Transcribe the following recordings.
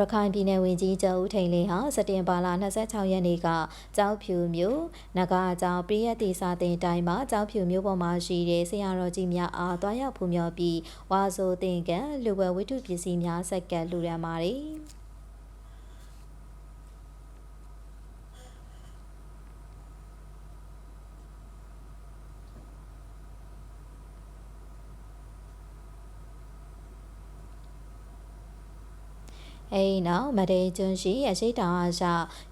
ရခိုင်ပြည်နယ်ဝန်ကြီးချုပ်ဦးထိန်လင်းဟာစက်တင်ဘာလ26ရက်နေ့ကကြောက်ဖြူမြို့နဂါအကြောင်းပြည်ရတိစာတင်တိုင်းမှာကြောက်ဖြူမြို့ပေါ်မှာရှိတဲ့ဆရာတော်ကြီးများအားတွားရောက်ဖူးမြော်ပြီးဝါဆိုတင်ကံလူဝဲဝိတုပစ္စည်းများဆက်ကပ်လူရန်ပါတယ်။ အဲဒီနောက်မဒေကျွန်းရှိအရှိတောင်အားရှ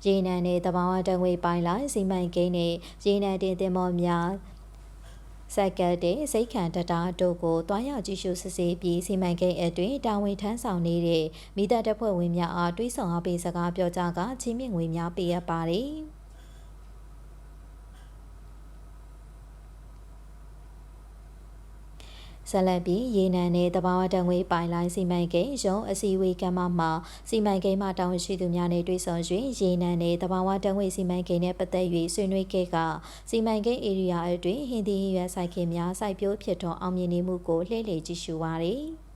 ရေနံနဲ့တဘာဝတံငွေပိုင်းလိုက်စီမံကိန်းနဲ့ရေနံတင်တင်မောများစက်ကတ်တဲ့စိတ်ခံတတာတို့ကိုတွားရောက်ကြည့်ရှုစစ်ဆေးပြီးစီမံကိန်းအတွင်းတာဝန်ထမ်းဆောင်နေတဲ့မိသားတပ်ဖွဲ့ဝင်များအားတွေးဆောင်အားပေးစကားပြောကြားကချင်းမြင့်ငွေများပေးအပ်ပါတယ်။ ဆက်လက်ပြီးရေနံနဲ့တဘာဝတံငွေပိုင်လိုင်းစီမံကိန်းရုံးအစည်းအဝေးကမ်းမမှာစီမံကိန်းမှတာဝန်ရှိသူများနဲ့တွေ့ဆုံ၍ရေနံနဲ့တဘာဝတံငွေစီမံကိန်းနဲ့ပတ်သက်၍ဆွေးနွေးခဲ့ကစီမံကိန်းဧရိယာအတွင်းဟင်းသီးဟင်းရွက်စိုက်ခင်းများစိုက်ပျိုးဖြစ်ထွန်းအောင်မြင်နေမှုကိုလှည့်လည်ကြည့်ရှုပါရသည်။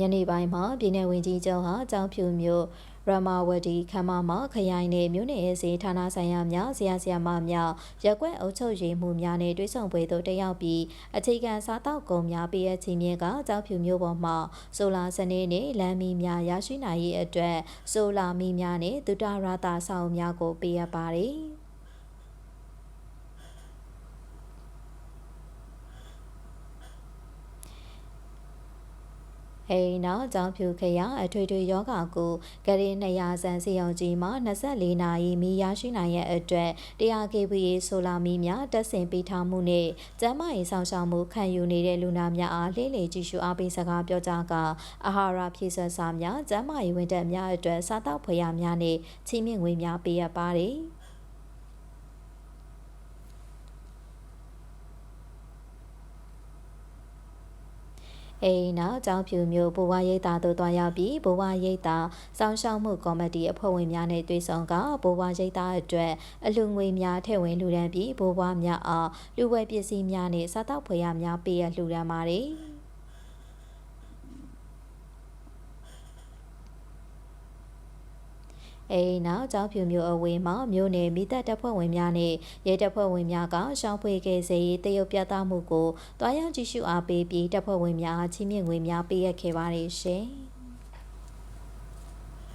ညနေပိုင်းမှာပြည်내ဝင်ကြီးချုပ်ဟာကြောင်ဖြူမြို့ ရမဝတီခမ်းမမှာခရိုင်နယ်မြို့နယ်အစီဌာနဆိုင်ရာများဆရာဆရာမများရက်ွက်အုပ်ချုပ်ရေးမှုများနဲ့တွဲဆောင်ပွဲသို့တက်ရောက်ပြီးအခြေခံစားတောက်ကုန်များပေးအပ်ခြင်းမြင့်ကကြောင်ဖြူမြို့ပေါ်မှာဆိုလာစနေနဲ့လမ်းမီများရရှိနိုင်ရေးအတွက်ဆိုလာမီများနဲ့ဒုတရတာဆောင်များကိုပေးအပ်ပါတယ်။ အိမ်နောက်ကြောင်ဖြူခရအထွေထွေယောဂါကိုဂရီ200ဆန်စီအောင်ကြီးမှာ24နာရီမီရရှိနိုင်ရဲ့အတွက်တရား KVA ဆိုလာမီများတက်ဆင်ပေးထားမှုနဲ့ကျန်းမာရေးဆောင်ရှောက်မှုခံယူနေတဲ့လူနာများအားလှည့်လည်ကြည့်ရှုအားပေးစကားပြောကြားကအာဟာရဖြည့်စွက်စာများကျန်းမာရေးဝန်ထမ်းများအတွက်စားတောက်ဖွယ်ရများနဲ့ချီးမြှင့်ငွေများပေးအပ်ပါတယ်။ အိမ်နောက်ကျောင်းဖြူမျိုးဘဝရိပ်သာတို့တွားရောက်ပြီးဘဝရိပ်သာစောင်းရှောက်မှုကော်မတီအဖွဲ့ဝင်များနဲ့တွေ့ဆုံကဘဝရိပ်သာအတွက်အလူငွေများထည့်ဝင်လှူဒန်းပြီးဘဝများအားလူဝဲပစ္စည်းများနဲ့စားတောက်ဖွယ်ရများပေးရလှူဒန်းပါတယ်။ အိမ်နောက်ကြောက်ဖြူမျိုးအဝေးမှာမြို့နယ်မိသက်တပ်ဖွဲ့ဝင်များနဲ့ရဲတပ်ဖွဲ့ဝင်များကရှောင်းဖွေခဲ့စေတရုတ်ပြသမှုကိုတွားရောက်ကြည့်ရှုအားပေးပြီးတပ်ဖွဲ့ဝင်များချင်းမြင့်ငွေများပေးရခဲ့ပါတယ်ရှင်။